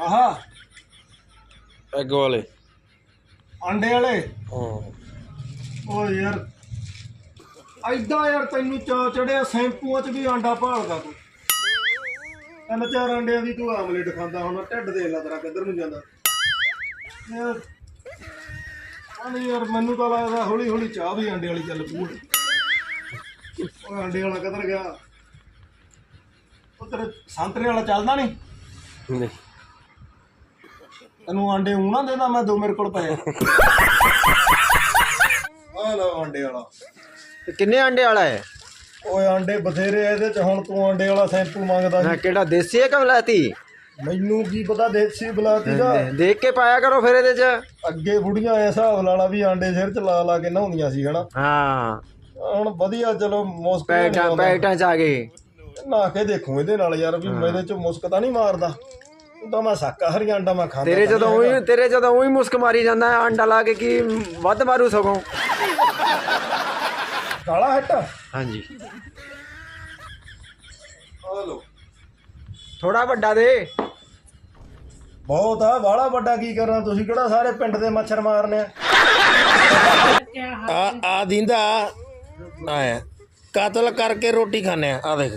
ਆਹਾ। ਐਗ ਵਾਲੇ। ਅੰਡੇ ਵਾਲੇ? ਹਾਂ। ਓ ਯਾਰ ਐਦਾਂ ਯਾਰ ਤੈਨੂੰ ਚਾ ਚੜਿਆ ਸੈਂਪੂਆਂ 'ਚ ਵੀ ਆਂਡਾ ਭਾਲਦਾ ਤੂੰ। ਤਿੰਨ ਚਾਰ ਅੰਡਿਆਂ ਦੀ ਤੂੰ ਆਮਲੇਟ ਖਾਂਦਾ ਹੁਣ ਢਿੱਡ ਦੇ ਲਾ ਤੇਰਾ ਕਿੱਧਰ ਨੂੰ ਜਾਂਦਾ। ਯਾਰ ਨਹੀਂ ਯਾਰ ਮੈਨੂੰ ਤਾਂ ਲੱਗਦਾ ਹੌਲੀ ਹੌਲੀ ਚਾਹ ਵੀ ਅੰਡੇ ਵਾਲੀ ਚੱਲ ਪੂ ਉਹ ਅੰਡੇ ਵਾਲਾ ਕਿੱਧਰ ਗਿਆ? ਉਹ ਤੇਰੇ ਸੰਤਰੇ ਵਾਲਾ ਚੱਲਦਾ ਨਹੀਂ? ਨਹੀਂ। ਤੈਨੂੰ ਆਂਡੇ ਊਂ ਨਾ ਦੇਦਾ ਮੈਂ ਦੋ ਮੇਰੇ ਕੋਲ ਪਏ ਆ। ਆ ਲਓ ਆਂਡੇ ਵਾਲਾ। ਤੇ ਕਿੰਨੇ ਅੰਡੇ ਵਾਲਾ ਹੈ? ਓਏ ਆਂਡੇ ਬਥੇਰੇ ਆ ਇਹਦੇ ਚ ਹੁਣ ਤੂੰ ਆਂਡੇ ਵਾਲਾ ਸ਼ੈਂਪੂ ਮੰਗਦਾ ਨਾ ਕਿਹੜਾ ਦੇਸੀ ਹੈ ਕਿ ਮਲਾਤੀ ਮੈਨੂੰ ਕੀ ਪਤਾ ਦੇਸੀ ਬਲਾਤੀ ਦਾ। ਦੇਖ ਕੇ ਪਾਇਆ ਕਰੋ ਫਿਰ ਇਹਦੇ ਚ। ਅੱਗੇ ਬੁੜੀਆਂ ਐ ਹਿਸਾਬ ਲਾਲਾ ਵੀ ਆਂਡੇ ਸਿਰ ਚ ਲਾ ਲਾ ਕੇ ਨਹਾਉਂਦੀਆਂ ਸੀ ਹਨਾ? ਹਾਂ। ਹੁਣ ਵਧੀਆ ਚਲੋ ਮੁਸਕ ਪੈਟਾਂ ਪੈਟਾਂ ਚ ਆ ਗਏ। ਨਾ ਕੇ ਦੇਖੂ ਇਹਦੇ ਨਾਲ ਯਾਰ ਵੀ ਮੇਰੇ ਚ ਮੁਸਕ ਤਾਂ ਨਹੀਂ ਮਾਰਦਾ। ਉਹ ਤਾਂ ਮੈਂ ਸਾਕਾ ਹਰੀ ਆਂਡਾ ਮੈਂ ਖਾਂਦਾ ਤੇਰੇ ਤਾਂ ਜਦੋਂ ਨਹੀਂ ਉਹੀ ਤੇਰੇ ਜਦੋਂ ਉਹੀ ਮੁਸਕ ਮਾਰੀ ਜਾਂਦਾ ਹੈ, ਅੰਡਾ ਲਾ ਕੇ ਕੀ ਵੱਧ ਮਾਰੂ ਸਗੋਂ। ਕਾਲਾ ਹੱਟ। ਹਾਂਜੀ। ਆ ਲੋ ਥੋੜਾ ਵੱਡਾ ਦੇ। ਬਹੁਤ ਆ ਬਾਹਲਾ ਵੱਡਾ ਕੀ ਕਰਨਾ ਤੁਸੀਂ? ਕਿਹੜਾ ਸਾਰੇ ਪਿੰਡ ਦੇ ਮੱਛਰ ਮਾਰਨੇ ਆ? ਆ ਆ ਦਿੰਦਾ। ਆਇਆ ਕਤਲ ਕਰਕੇ ਰੋਟੀ ਖਾਣੇ ਆ ਆ ਦੇਖ।